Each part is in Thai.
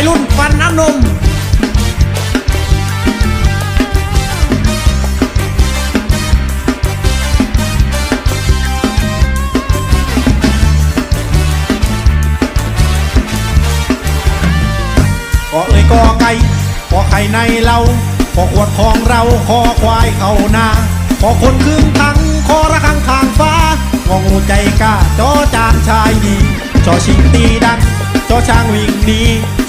ยรุ่นฟันน้ำนมก็เอ่ยกอไก่ขอไข่ในเราขอขวดของเราขอควายเข้านาขอคนครึ่งทังขอระฆังข้างฟ้างองูใจกล้าจอจานชายดีจอชิงตีดัง จอช้างวิ่งหนี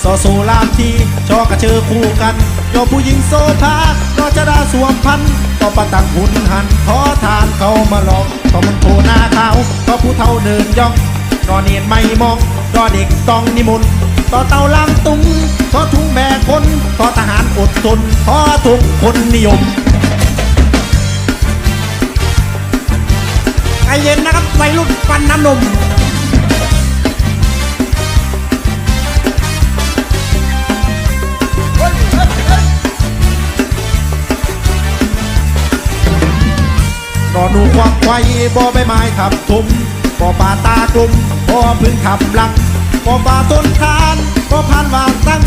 สอโซลามทีจอกระเชอคู่กันยอผู้หญิงโซภาจอจะดาสวมพันต่อประตังหุ่นหันขอทานเขามาหลอกต่อมันโทหน้าขาวต่อผู้เท่าเดินย่องนอนเนียนไม่มองรอเด็กต้องนิมนต์ต่อเต่าลังตุงต่อทุ่งแบกคนต่อทหารอดทนต่อทุกคนนิยมใจเย็นนะครับวัยรุ่นฟันน้ำนม นอนดูความไวบ่ใบไม้ทับทุมบ่ป่าตากลุ่มบ่พึ่งทำลังบ่ป่าต้นทานบ่พันวางตั้ง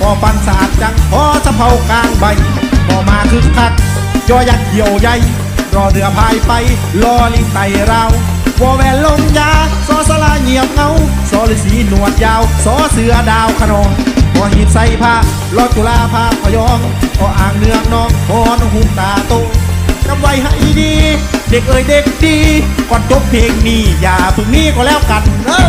บ่ปันสาดจังพอสะเพากลางใบบ่มาคึกคักยอยักเหี่ยวใหญ่รอเรือพายไปรอลิงไต่ราววอแวนลงยาซอสลาเงียบเงาซอฤาษีหนวดยาวซอเสือดาวขนองพอหีบใส่ผ้ารอจุฬาภาพยองพออ่างเนืองนองพอนหุมตาโต เด็กเอ้ยเด็กดีก่อนจบเพลงนี้อย่าพึ่งนี้ก็แล้วกันเออ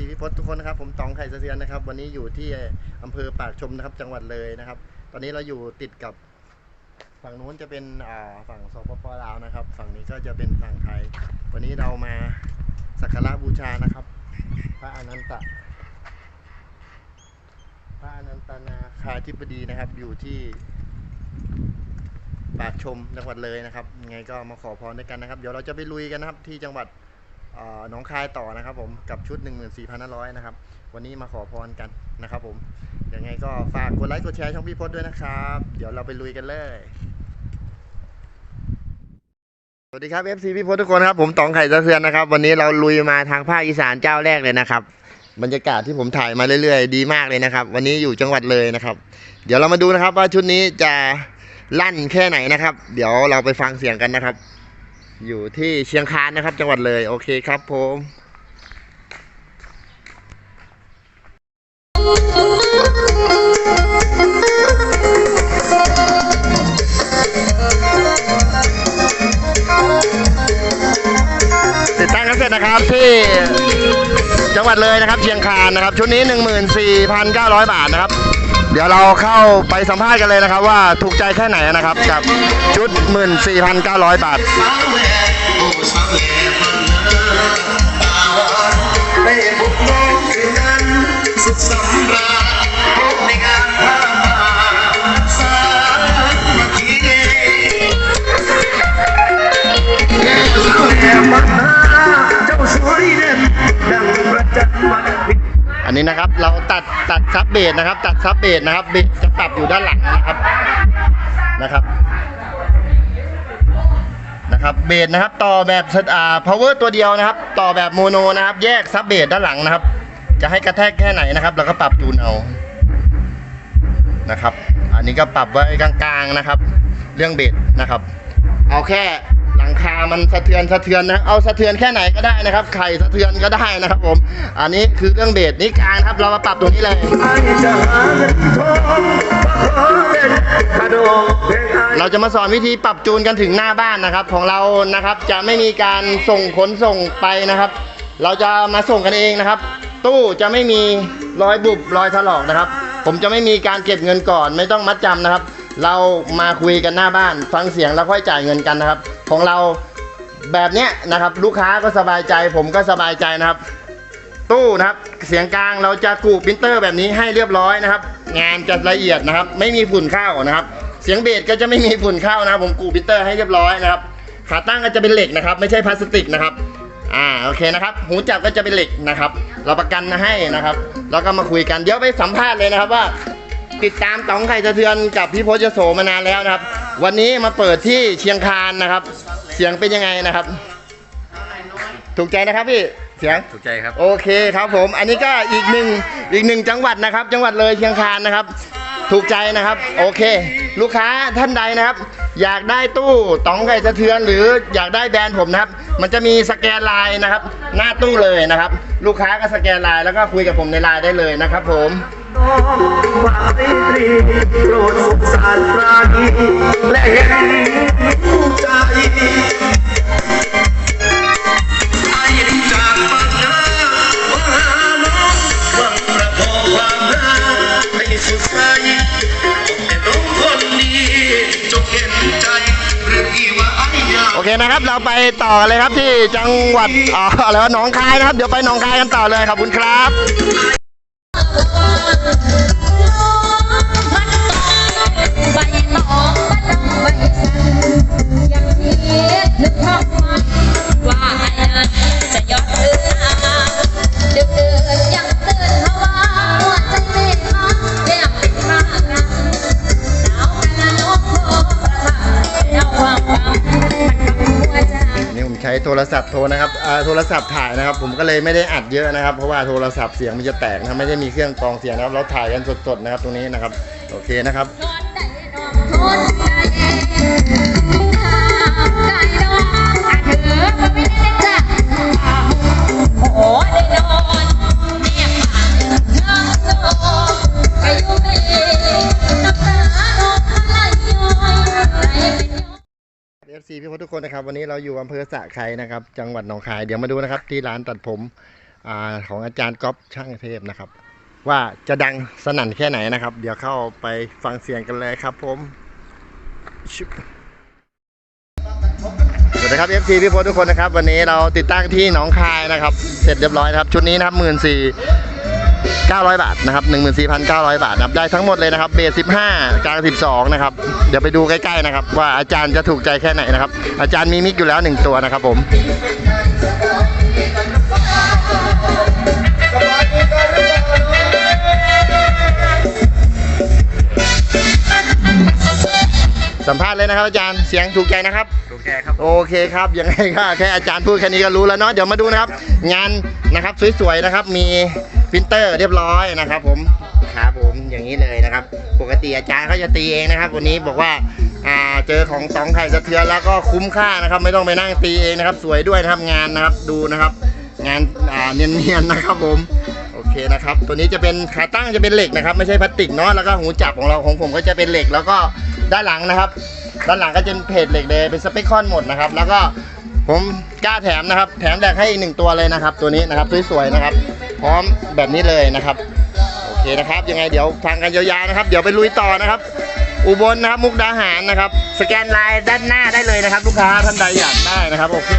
ครับ FC พี่พศทุกคนนะครับ ผมตองไข่เสถียรนะครับ วันนี้อยู่ที่อำเภอปากชมนะครับ จังหวัดเลยนะครับ ตอนนี้เราอยู่ติดกับฝั่งนู้นจะเป็นฝั่งสปปลาวนะครับ ฝั่งนี้ก็จะเป็นฝั่งไทย วันนี้เรามาสักการะบูชานะครับ พระอนันตะ พระอนันตนาคาธิบดีนะครับ อยู่ที่ปากชมจังหวัดเลยนะครับยังไงก็มาขอพรด้วยกันนะครับ เดี๋ยวเราจะไปลุยกันนะครับที่จังหวัด น้องคายต่อนะครับผมกับชุด 14,500 นะครับ วันนี้มาขอพรกันนะครับผมยังไงก็ฝากกดไลค์กดแชร์ช่องพี่พศด้วยนะครับ เดี๋ยวเราไปลุยกันเลย สวัสดีครับ FC พี่พศทุกคนครับ ผมตองไข่สะเทือนนะครับ วันนี้เราลุยมาทางภาคอีสานเจ้าแรกเลยนะครับบรรยากาศที่ผมถ่ายมาเรื่อยๆ ดีมากเลยนะครับ วันนี้อยู่จังหวัดเลยนะครับ เดี๋ยวเรามาดูนะครับว่าชุดนี้จะลั่นแค่ไหนนะครับ เดี๋ยวเราไปฟังเสียงกันนะครับ อยู่ที่เชียงคานนะครับ จังหวัดเลย โอเคครับผมติดตั้งกันเสร็จนะครับที่จังหวัดเลยนะครับ เชียงคานนะครับ ชุดนี้ 14,900 บาทนะครับ เดี๋ยวเราเข้าไปสัมภาษณ์กันเลยนะครับ ว่าถูกใจแค่ไหนนะครับ กับชุด 14,900 บาทได้พบน้องคืนนั้นสุขสำราญพบในงานพามาสามัคคีแก้าวแอบาเจ้าสวยเด่น อันนี้นะครับเราตัดตัดซับเบสนะครับ ตัดซับเบสนะครับเบสจะปรับอยู่ด้านหลังนะครับนะครับนะครับเบสนะครับต่อแบบอ่า power ตัวเดียวนะครับ ต่อแบบโมโนนะครับ แยกซับเบสด้านหลังนะครับ จะให้กระแทกแค่ไหนนะครับเราก็ปรับจูนเอานะครับ อันนี้ก็ปรับไว้กลางๆนะครับ เรื่องเบสนะครับ เอาแค่ งคามันสะเทือนสะเทือนนะ เอาสะเทือนแค่ไหนก็ได้นะครับ ไข่สะเทือนก็ได้นะครับผม อันนี้คือเครื่องเบสนี่กลางครับ เรามาปรับตรงนี้เลยเระโดดเพลงไอ้เราจะมาสอนวิธีปรับจูนกันถึงหน้าบ้านนะครับ ของเรานะครับจะไม่มีการส่งขนส่งไปนะครับ เราจะมาส่งกันเองนะครับ ตู้จะไม่มีรอยบุบรอยถลอกนะครับ ผมจะไม่มีการเก็บเงินก่อน ไม่ต้องมัดจำนะครับเรามาคุยกันหน้าบ้าน ฟังเสียงแล้วค่อยจ่ายเงินกันนะครับ ของเราแบบเนี้ยนะครับ ลูกค้าก็สบายใจผมก็สบายใจนะครับ ตู้นะครับเสียงกลางเราจะกูปรินเตอร์แบบนี้ให้เรียบร้อยนะครับ งานจะละเอียดนะครับ ไม่มีฝุ่นเข้านะครับ เสียงเบสก็จะไม่มีฝุ่นเข้านะผมกูปรินเตอร์ให้เรียบร้อยนะครับขาตั้งก็จะเป็นเหล็กนะครับ ไม่ใช่พลาสติกนะครับอ่าโอเคนะครับ หูจับก็จะเป็นเหล็กนะครับ เราประกันให้นะครับ แล้วก็มาคุยกันเดี๋ยวไปสัมภาษณ์เลยนะครับว่า ติดตามต๋องไข่สะเทือนกับพี่พจน์ยโสมานานแล้วนะครับ วันนี้มาเปิดที่เชียงคานนะครับ เสียงเป็นยังไงนะครับ ถูกใจนะครับพี่เสียงถูกใจครับ โอเคครับผม อันนี้ก็อีกหนึ่งอีกหนึ่งจังหวัดนะครับ จังหวัดเลยเชียงคานนะครับ ถูกใจนะครับ โอเค ลูกค้าท่านใดนะครับ อยากได้ตู้ต๋องไก่สะเทือน หรืออยากได้แบรนด์ผมนะครับ มันจะมีสแกนไลน์นะครับ หน้าตู้เลยนะครับ ลูกค้าก็สแกนไลน์แล้วก็คุยกับผมในไลน์ได้เลยนะครับ ผม ว่าไตรีโปรดสงสารปราณีและเห็นใจไอ้จากปากน้ำว่าหาน้องหวังประคองความรักให้สุดใจแต่น้องคนนี้จงเห็นใจหรือที่ว่าไอ้ยา โอเคนะครับเราไปต่อเลยครับที่จังหวัดอ๋ออะไรวะหนองคายนะครับ เดี๋ยวไปหนองคายกันต่อเลยขอบคุณครับ ช้โทรศัพท์โทรนะครับโทรศัพท์ถ่ายนะครับ ผมก็เลยไม่ได้อัดเยอะนะครับ เพราะว่าโทรศัพท์เสียงมันจะแตกนะไม่ได้มีเครื่องกรองเสียงนะครับ เราถ่ายกันสดๆนะครับตรงนี้นะครับ โอเคนะครับ วันนี้เราอยู่อำเภอสะไครนะครับ จังหวัดหนองคาย เดี๋ยวมาดูนะครับ ที่ร้านตัดผมอของอาจารย์ก๊อฟช่างเทพนะครับ ว่าจะดังสนั่นแค่ไหนนะครับ เดี๋ยวเข้าไปฟังเสียงกันเลยครับผมสวัสดีครับ FC พี่พจน์ทุกคนนะครับ วันนี้เราติดตั้งที่หนองคายนะครับ เสร็จเรียบร้อยครับ ชุดนี้นะครับหมื่นสี่ 900 บาทนะครับ14,900 บาทนะครับได้ทั้งหมดเลยนะครับเบส15 กลาง 12 นะครับ เดี๋ยวไปดูใกล้ๆนะครับ ว่าอาจารย์จะถูกใจแค่ไหนนะครับ อาจารย์มีมิกอยู่แล้ว 1 ตัวนะครับผมสัมภาษณ์เลยนะครับอาจารย์เสียงถูกใจนะครับถูกใจครับโอเคครับยังไงก็แค่อาจารย์พูดแค่นี้ก็รู้แล้วเนาะเดี๋ยวมาดูนะครับ งานนะครับสวยๆนะครับมี ปรินเตอร์เรียบร้อยนะครับผมครับผมอย่างนี้เลยนะครับ ปกติอาจารย์เขาจะตีเองนะครับ วันนี้บอกว่าอ่าเจอของตองไข่สะเทือนแล้วก็คุ้มค่านะครับ ไม่ต้องไปนั่งตีเองนะครับ สวยด้วยนะครับงานนะครับดูนะครับ งานอ่าเนียนๆนะครับผมโอเคนะครับ ตัวนี้จะเป็นขาตั้งจะเป็นเหล็กนะครับ ไม่ใช่พลาสติกเนาะแล้วก็หูจับของเราของผมก็จะเป็นเหล็ก แล้วก็ด้านหลังนะครับ ด้านหลังก็จะเป็นเพจเหล็กเลยเป็นสเปคคอนหมดนะครับ แล้วก็ผมกล้าแถมนะครับ แถมแดกให้อีกหนึ่งตัวเลยนะครับ ตัวนี้นะครับสวยๆนะครับ พร้อมแบบนี้เลยนะครับ โอเคนะครับ ยังไงเดี๋ยวฟังกันยาวๆนะครับ เดี๋ยวไปลุยต่อนะครับ อุบลนะครับมุกดาหารนะครับ สแกนไลน์ด้านหน้าได้เลยนะครับ ลูกค้าท่านใดอยากได้นะครับโอเค